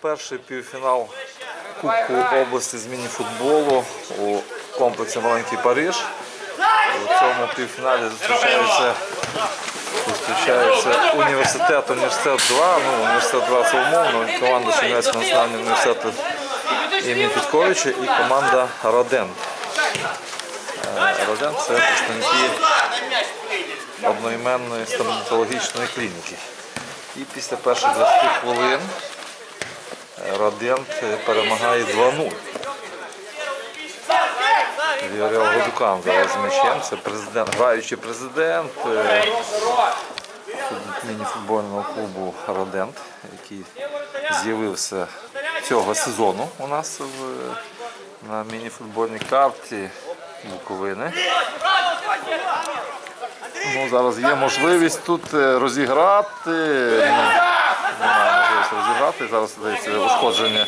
Перший півфінал Кубку області з міні-футболу у комплексі Маленький Париж. У цьому півфіналі зустрічаються, зустрічаються університет, університет 2. Ну, університет 2 це умовно, команда Чернівецького національного університету імені Підковича і команда Родент. Е, Родент це представники одноіменної стоматологічної клініки. І після перших 20 хвилин е, Родент е, перемагає 2-0. Віоріал Годукан зараз з м'ячем. Це президент, граючий президент е, фут- міні-футбольного клубу Родент, який з'явився цього сезону у нас в, на міні-футбольній карті Буковини. Ну, зараз є можливість тут е, розіграти. Немає можливості розіграти. Зараз здається ушкодження,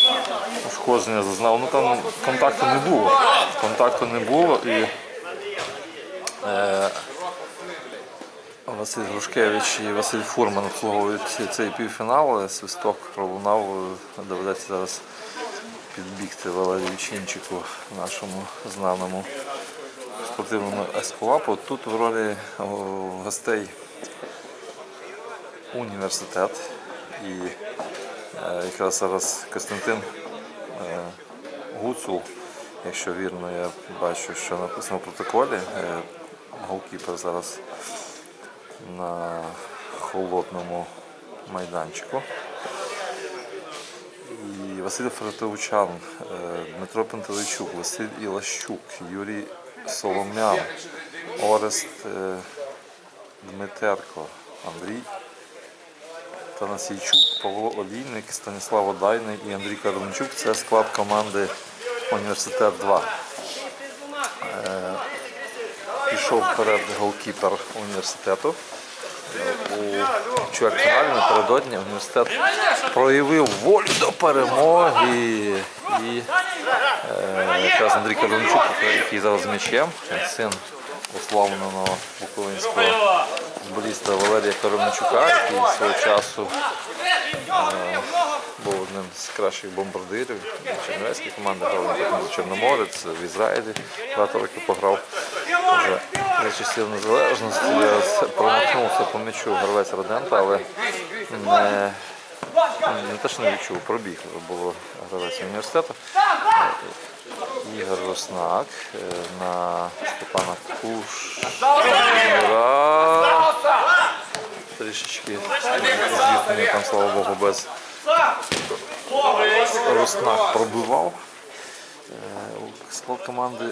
ушкодження зазнав. Ну там контакту не було. Контакту не було і е, Василь Грушкевич і Василь Фурман обслуговують цей півфінал. Свисток пролунав. Доведеться зараз підбігти Валерію Чинчику, нашому знаному спортивному ескулапу. Тут в ролі гостей університет. І е, якраз зараз Костянтин е, Гуцул, якщо вірно, я бачу, що написано в протоколі. Е, голкіпер зараз на холодному майданчику. І Василь Фратовчан, е, Дмитро Пантелейчук, Василь Ілащук, Юрій Солом'ян, Орест е, Дмитерко, Андрій Танасійчук, Павло Олійник, Станіслав Одайний і Андрій Карунчук. Це склад команди Університет 2. Е, Пішов вперед голкіпер університету. У чвертьфіналі напередодні університет проявив волю до перемоги. І е, якраз Андрій Калинчук, який зараз з м'ячем, син уславленого буковинського футболіста Валерія Коровничука, який свого часу е, був одним з кращих бомбардирів Чернівецької команди, грав за Чорноморець, в Ізраїлі багато років пограв. Вже за часів незалежності я промахнувся по м'ячу гравець Родента, але не, не те, не відчув, пробіг було гравець університету. Ігор Роснак е, на Степана Кушнира. Трішечки звідти там, слава Богу, без Роснак пробивав. Е, Склад команди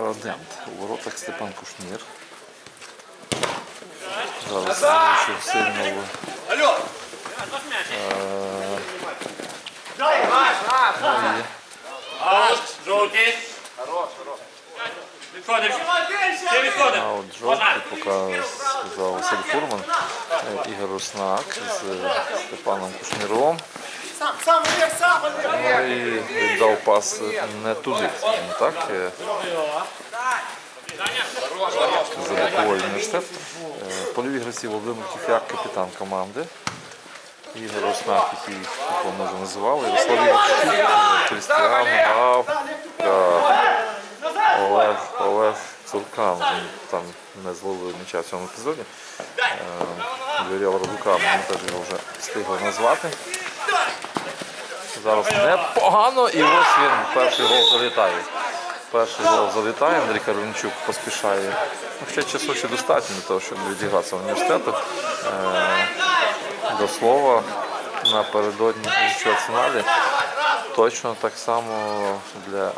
Родент. У воротах Степан Кушнір. Зараз вийшов сильно в Аут, жовтий. Відходиш. Ти відходиш. А от жовтий поки сказав Василь Фурман, е, Ігор Руснак з Степаном Кушніром. Сам, сам, Олег, сам, і віддав пас не туди, скажімо так. е, За боковий університет. Е, Польові гравці Володимир Кіфяк, капітан команди. Ігор Руснак, який якого ми вже називали, Ярослав Ігорчук, Крістіан Гавка, Олег, Олег Цуркан. Там не зловив м'яча в цьому епізоді. Віряв Радука, ми теж його вже встигли назвати. Зараз непогано і ось він перший гол залітає. Перший гол залітає, Андрій Карвінчук поспішає. Ну, ще часу ще достатньо для того, щоб відігратися в університету. Е, до слова, напередодні у точно так само для, е,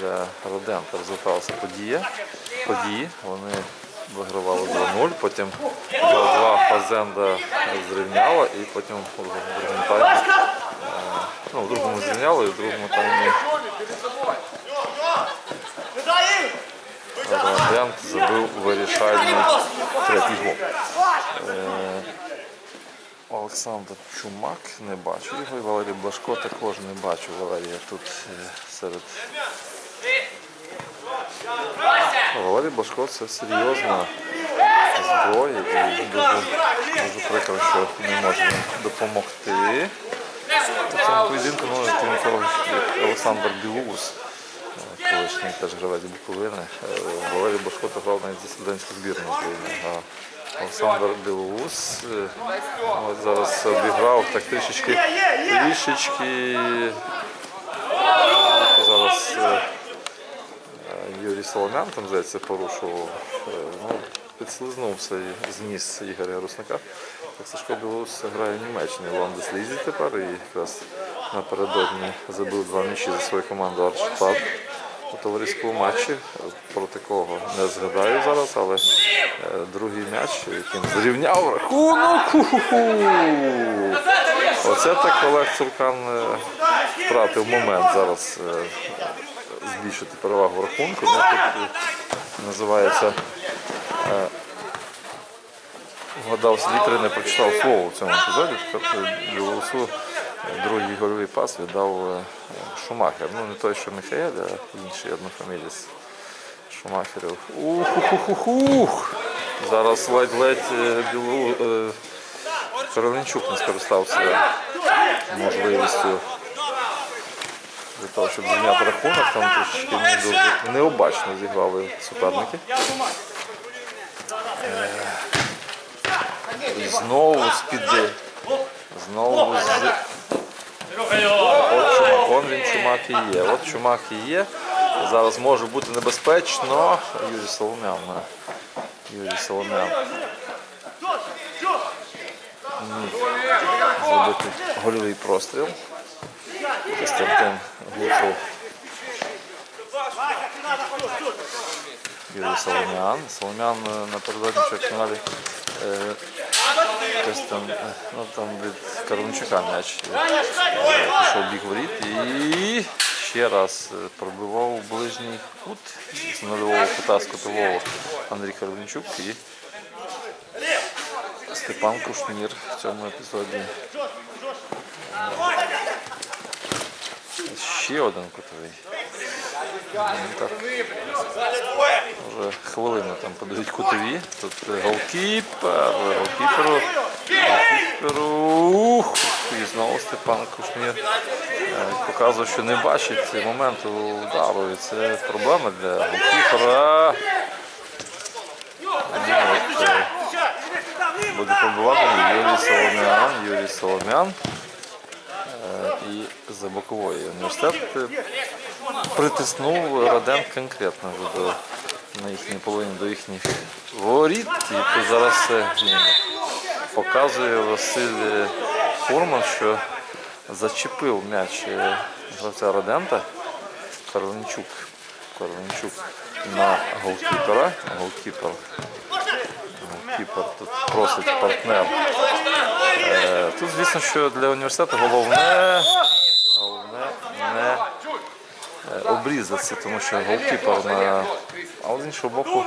для Родента розвивалася подія. Події. Вони вигравали 2-0, потім 2-2 Фазенда зрівняла і потім таймі Ну, в другому зрівняли, в другому таймі Родент забив вирішальний третій гол. Е, Олександр Чумак не бачу його, і Валерій Блашко також не бачу Валерія тут е, серед. Валерій Блашко це серйозна зброї і дуже, дуже прикро, що не може допомогти. У цьому ну, крім Олександр Білоус, е, колишній теж гравець Буковини, е, Валерій Башко грав навіть за студентську збірну України. Олександр Білоус е, зараз обіграв так трішечки, трішечки зараз Юрій Соломян там здається порушував. Ну, підслизнувся і зніс Ігоря Руснака. Сашко Білоус грає в Німеччині в Ландеслізі тепер і якраз напередодні забив два м'ячі за свою команду Аршпад у товариському матчі, проти кого не згадаю зараз, але е, другий м'яч, яким зрівняв рахунок. Оце так Олег Цуркан е, втратив момент зараз е, збільшити перевагу рахунку. Ну, називається вгадав з літери, не прочитав слово в цьому епізоді. Тепер Білоусу другий гольовий пас віддав е, Шумахер. Ну не той, що Михаель, а інший однофаміліць Шумахерів. Ух-ух-ух-ух! Зараз ледь-ледь е, Білу... е, не скористався можливістю для того, щоб зрівняти рахунок, там трішки необачно зіграли суперники. Е, і Знову з-під знову з от чумак, он він чумак і є. От чумак і є. Зараз може бути небезпечно. Юрій Соломян. Юрій Соломян. Зробити гольовий простріл. Костянтин Гуцул. Юрій Соломян. Соломян е, напередодні чвертьфіналі е, Костян, е, ну там від Карванчука м'яч е, пішов в бік воріт і ще раз е, пробивав ближній кут з нульового кута з кутового Андрій Карванчук і Степан Кушнір в цьому епізоді. Ще один кутовий. Так. Вже хвилину там подають кутові. Тут голкіпер, голкіперу, голкіперу. Ух, і знову Степан Кушнір е, показує, що не бачить моменту удару. І це проблема для голкіпера. Буде пробувати Юрій Соломян. Юрій Соломян. Е, І за бокової університет притиснув Раден конкретно до, на їхній половині до їхніх воріт. І тут зараз показує Василь Фурман, що зачепив м'яч е, гравця Радента Карленчук. Карленчук на голкіпера. Голкіпер. Голкіпер тут просить партнер. Е, Тут, звісно, що для університету головне, головне не обрізатися, тому що голкіпер на. А з іншого боку,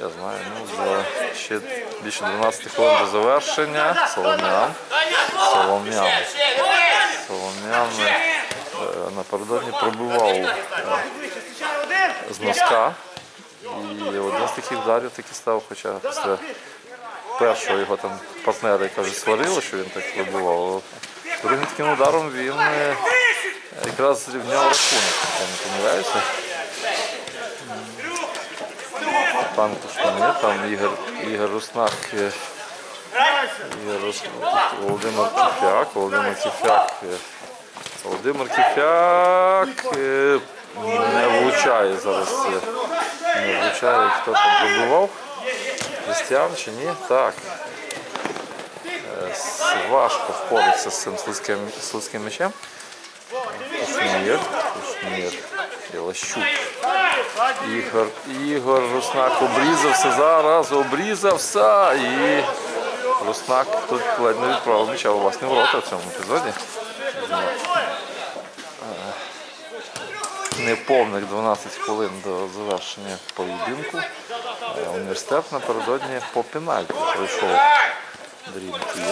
я знаю, ну, за ще більше 12 хвилин до завершення. Солом'ян. Солом'ян. Солом'ян е, напередодні пробивав е, з носка. І один з таких ударів таки став, хоча після першого його там партнери кажуть, сварили, що він так вибивав. Другим таким ударом він е, якраз зрівняв рахунок, я не помиляюся. Пан Кушмани, там Ігор, Ігор Руснак, Ігор Руснак, Володимир Кіфяк, Володимир Кіфяк, Володимир Кіфяк е, не влучає зараз, е, не влучає, хто там пробивав. Християн чи ні? Так. Е, Важко впоратися з цим слизьким, слизьким м'ячем. Кушнір, Кушнір, Ілащук. Ігор, Ігор Руснак обрізався зараз, обрізався і Руснак тут ледь не відправив м'яча у власні ворота в цьому епізоді. Неповних 12 хвилин до завершення поєдинку. Е, Університет напередодні по пенальті пройшов Дрім Тім.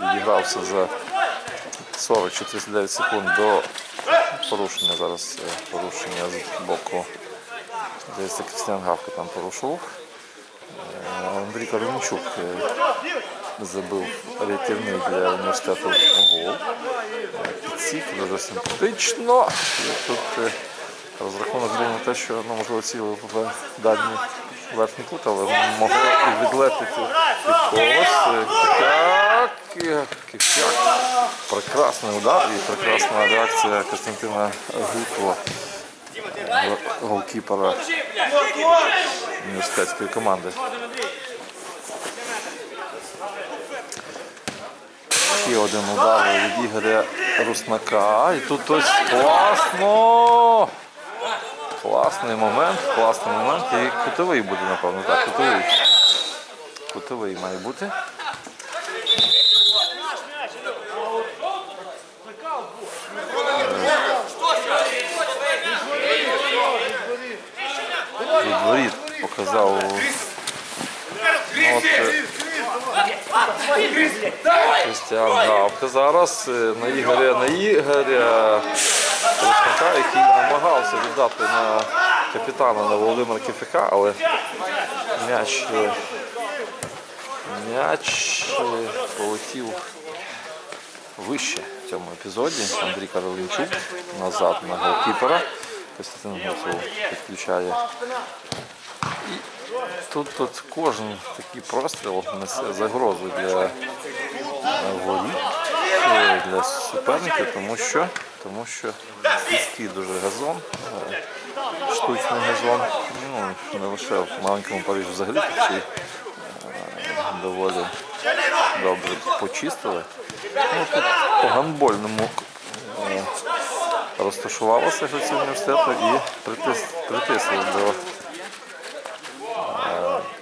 Відігрався за 40-39 секунд до порушення зараз е, порушення з боку Здається, Крістіан Гавка там порушив. Е, Андрій Карвінчук е, забив рятівний для університету гол. Підсік, дуже симпатично. Тут розрахунок був на те, що ну, можливо цілив в дальній верхній але могло і відлетіти від когось. Е, Кипяк, Прекрасний удар і прекрасна реакція Костянтина Гутлова, гол- голкіпера університетської команди. Ще один удар від Ігоря Руснака. І тут ось класно. Класний момент, класний момент. І кутовий буде, напевно. Так, кутовий. Кутовий має бути. Від показав. Е, Кристиан Гавка зараз е, на Ігоря на Ігоря Руснака, який намагався віддати на капітана на Володимира Кифяка, але м'яч, е, м'яч е, полетів вище в цьому епізоді. Андрій Каролінчук назад на голкіпера. Костянтин Гуцул підключає Тут, тут кожен такий простріл несе загрозу для воріт, для суперників, тому що, тому що різкий дуже газон, е, штучний газон. Ну, не лише в маленькому Парижі взагалі всі е, доволі добре почистили. Ну, тут по гандбольному е, розташувалося ці університету і притис, притисли до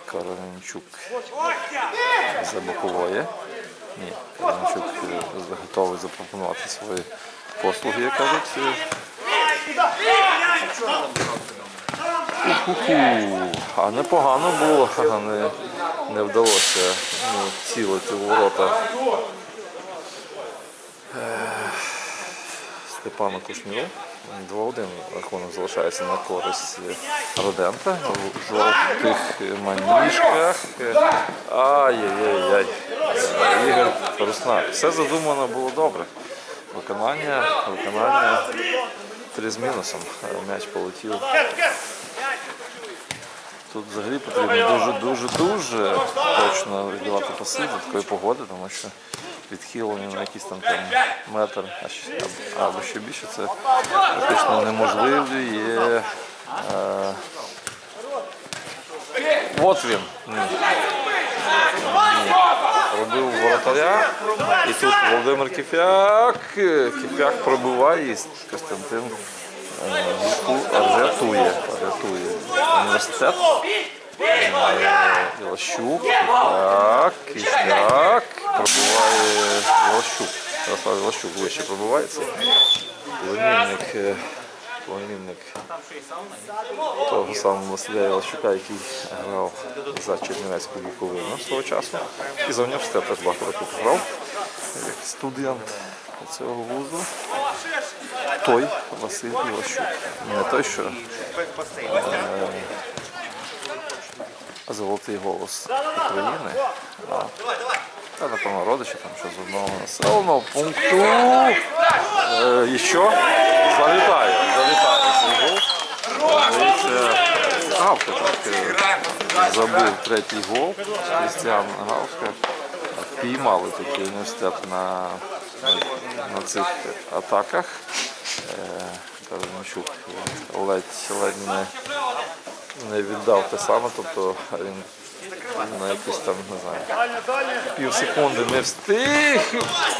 Каролінчук за бокової. Ні, е, готовий запропонувати свої послуги, як кажуть. Уху. А непогано було, не, не вдалося ну, цілити у ворота Е, Степану Кушніру. 2-1 рахунок залишається на користь Родента в жовтих манішках. Ай-яй-яй-яй. Ігор Руснак. Все задумано було добре. Виконання, виконання три з мінусом. М'яч полетів. Тут взагалі потрібно дуже-дуже дуже точно віддавати паси до такої погоди, тому що відхилення на якийсь там, там метр або- ще більше це практично неможливо. Е, от він. Ні. Ні. Робив воротаря. І тут Володимир Кифяк. Кифяк пробиває і Костянтин е, рятує. Рятує університет. Ілощук, Кисляк, Кисляк, пробиває Ілощук. Ярослав Ілощук вище пробивається. Племінник, е, племінник того самого Василя Ілощука, який грав за Чернівецьку Буковину свого часу. І за університет теж багато років грав, як студент цього вузу. Той Василь Ілощук. Не той, що Золотий голос України. А, та, напевно, родичі там що з одного населеного пункту. Е, і що? Залітає, залітає цей гол. Гавка е, забив третій гол. Крістіан Гавка. Піймали такий університет на, на, цих атаках. Е, ледь, ледь не не віддав те саме, тобто він на якісь там, не знаю, пів секунди не встиг.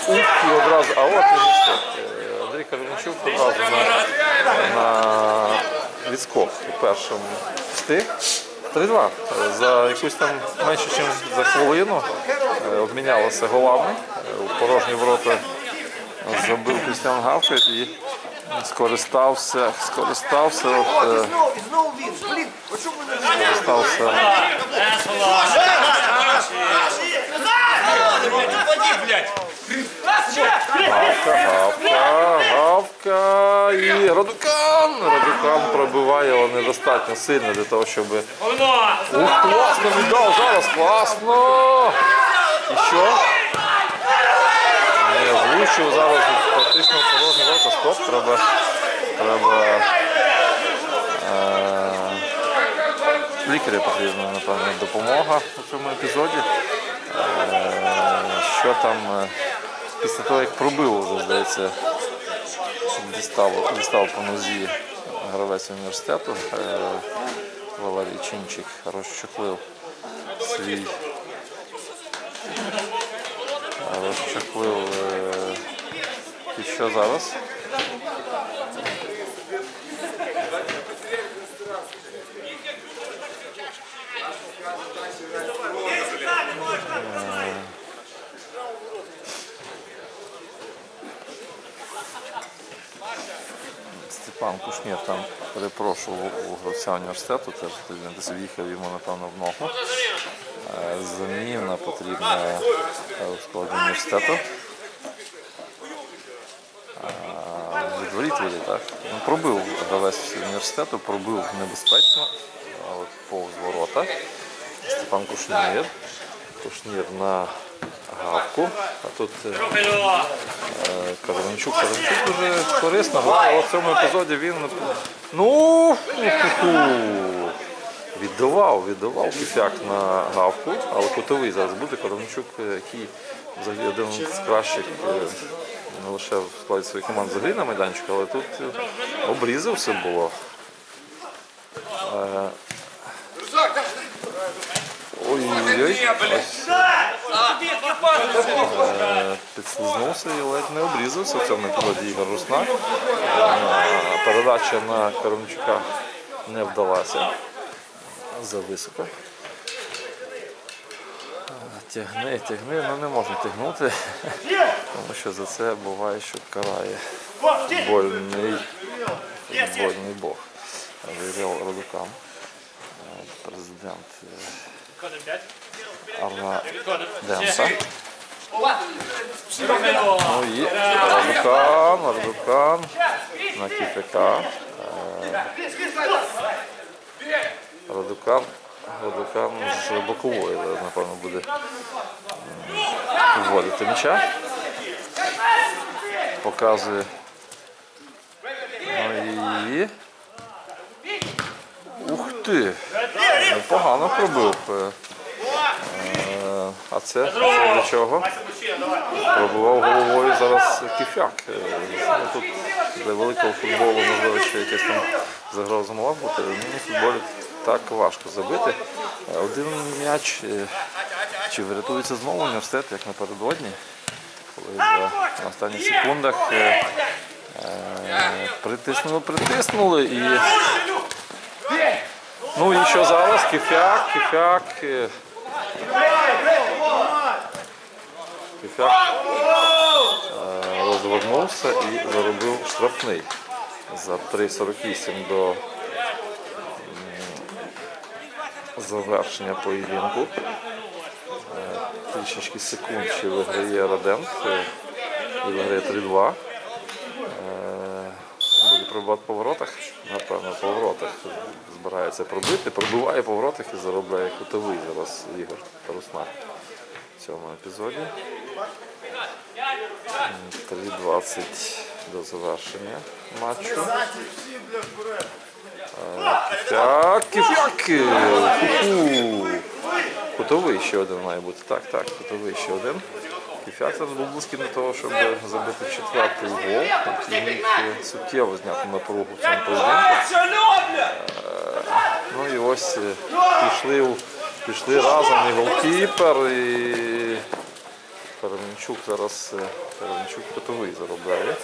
Ух, і одразу, а от він і встиг. Е, Андрій Карвінчук одразу на, на відскок у першому встиг. 3-2. Е, За якусь там менше, ніж за хвилину е, обмінялися голами. Е, У порожні ворота забив Крістіан Гавка і скористався, скористався, от, е, Знову, і знову він. Блін, от чому не скористався Гавка, гавка, гавка і Радукан. Радукан пробиває, але недостатньо сильно для того, щоб. Ух, класно віддав зараз, класно! І що? Влучив зараз практично порожній рота. Стоп, треба. Треба. Е, лікаря потрібна, напевно, допомога у цьому епізоді. Е, що там е, після того, як пробив, вже, здається, дістав, дістав по нозі гравець університету Валерій Чинчик розчехлив свій е, е, і що зараз? Степан Кушнір там перепрошував у гравця університету, теж десь в'їхав йому, напевно, в ногу. Е, Заміна потрібна е, у складі університету. Е, вийде, так? Ну, пробив гравець університету, пробив небезпечно, а от повз ворота. Степан Кушнір. Кушнір на гавку. А тут е, Профілю! Карванчук. Карванчук дуже корисно але в цьому епізоді він. Ну. Віддавав, віддавав кисяк на гавку, але кутовий зараз буде. Карванчук, е, який взагалі один з кращих е, не лише в складі своєї команди взагалі на майданчику, але тут е, обрізався було. Е, Ой-ой-ой. Підслизнувся і ледь не обрізався в цьому епізоді Ігор Руснак. Передача на Карамчука не вдалася зависоко. Е, Тягни, тягни, ну не можна тягнути, тому що за це буває, що карає футбольний, футбольний бог. Виграв Радукам, е, президент е, Відходимо 5. Арна. Денса. Ну і Радукан, Радукан на кіпяка. Радукан, Радукан з бокової, напевно, буде вводити м'яча. Показує. Ну і. Ух ти! Непогано пробив. Е, е, А це, це для чого? Пробував головою зараз кіфяк. Е, ну, Тут для великого футболу можливо, що якась там загроза могла бути. але футболі так важко забити. Е, Один м'яч е, чи врятується знову університет, як напередодні, коли за на останніх секундах е, притиснули, притиснули і. Ну і що зараз? Кіфяк, кіфяк. Кіфяк розвернувся і заробив штрафний за 3.48 до завершення поєдинку. Е, Трішечки секунд ще виграє Радент виграє 3-2. Е, Буде пробувати по воротах, напевно, по воротах збирається пробити, пробиває по воротах і заробляє кутовий зараз Ігор Руснак в цьому епізоді. М, 3.20 до завершення матчу. Е, кіфяки! Ху-ху! Кутовий ще один має бути. Так, так, кутовий ще один. Кіфяк зараз був близький до того, щоб забити четвертий гол, е, суттєво зняти напругу в цьому поєдинку. Ну і ось е, пішли, пішли разом і голкіпер, і Карамінчук зараз е, Карамінчук кутовий заробляє.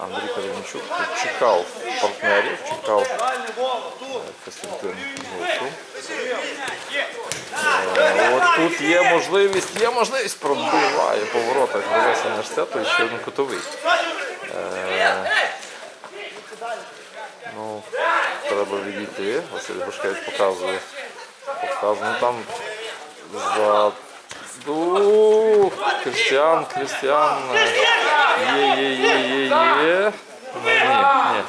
Андрій Карамінчук чекав партнерів, чекав е, Костянтин Гуцул. Е, От тут є можливість, є можливість пробиває по воротах Гравець університету і ще один кутовий. Е, Ну, треба відійти. Василь Башкевич показує. Показує. Ну там за. Ну, Крістіан, Крістіан. е, Є, є, є, є, є. Ну, ні, ні.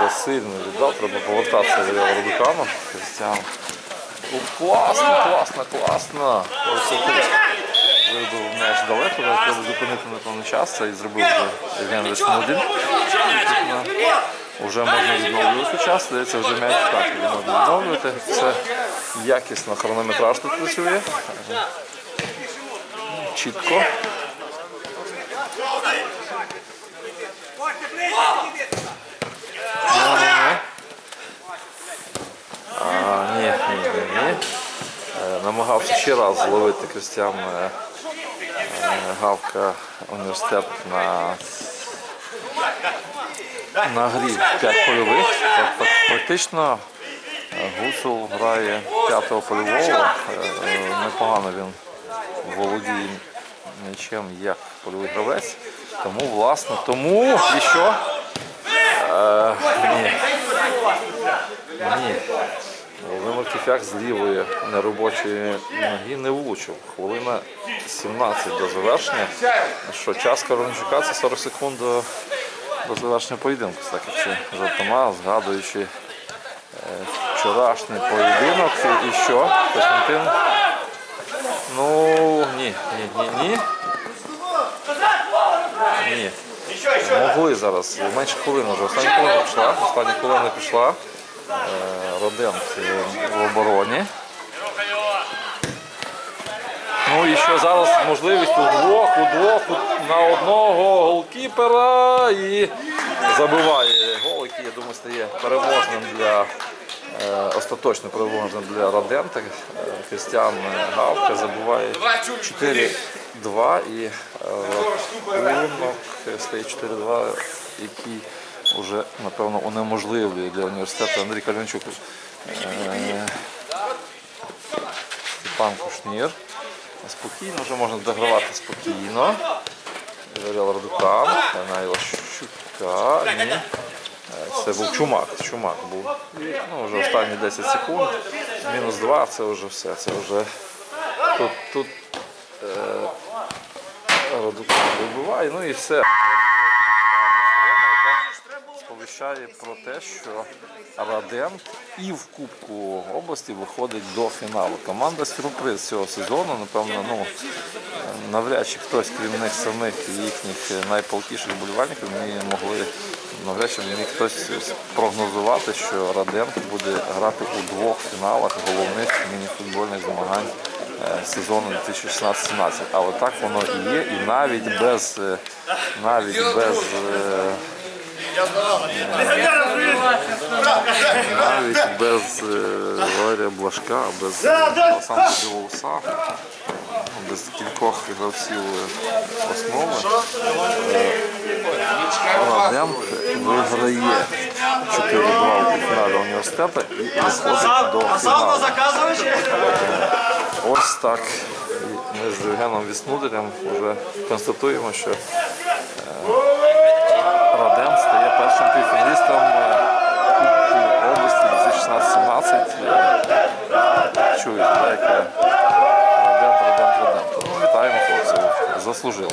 засильно віддав, треба повертатися Реала Радукану. Кристиан. О, класно, класно, класно. Вибив м'яч далеко, але треба зупинити на певний час це і зробив Євген Речмудін. Вже можна відновлювати час, здається, вже м'яч так, можна відновлювати. Це якісно хронометраж тут працює. Чітко. А, ні, ні, ні, ні. Е, Намагався ще раз зловити Кристиан е, е, Гавка університет на, на грі 5 польових. Практично е, Гуцул грає п'ятого польового. Е, Непогано він володіє м'ячем як польовий гравець. Тому, власне, тому і що? Е, ні. Ні. Володимир Кіфяк з лівої неробочої ноги не влучив. Хвилина 17 до завершення. Що час Корончука це 40 секунд до, завершення поєдинку. Так як це жартома, згадуючи е, вчорашній поєдинок. І, що? Костянтин? Ну ні, ні, ні, ні. Ні. Могли зараз. Менше хвилини вже. Остання хвилина пішла. Остання хвилина пішла. Е, Роденк в обороні. Ну і що зараз можливість удвох, удвох, у- на одного голкіпера і забиває гол, який, я думаю, стає переможним для е, остаточно переможним для Роденка. Е, Крістіан Гавка забиває 4-2 і е, стає 4-2, який вже, напевно, унеможливлює для університету Андрій Калянчук. Степан Кушнір. Спокійно, вже можна догравати спокійно. Реал Радукан, на Щука. Ні. Е, Це був чумак. Чумак був. Ну, вже останні 10 секунд. Мінус 2, це вже все. Це вже тут, тут е, Радука вибиває, ну і все. Сповіщає про те, що Радент і в Кубку області виходить до фіналу. Команда сюрприз цього сезону, напевно, ну навряд чи хтось, крім них самих і їхніх найпалкіших болівальників, не могли навряд чи міг хтось прогнозувати, що Радент буде грати у двох фіналах головних мініфутбольних змагань е, сезону 2016-17. Але так воно і є, і навіть без е, навіть без е, навіть без е, Валерія Блажка, без Олександра Білоуса, без кількох гравців е, основи, Радем виграє 4-2 у фіналі університету і виходить до фіналу. Ось так. Ми з Євгеном Віснуделем вже констатуємо, що е, першим півфіналістом Кубку області 2016-17. Е, Чують, Радем. Вітаємо хлопців. Заслужили.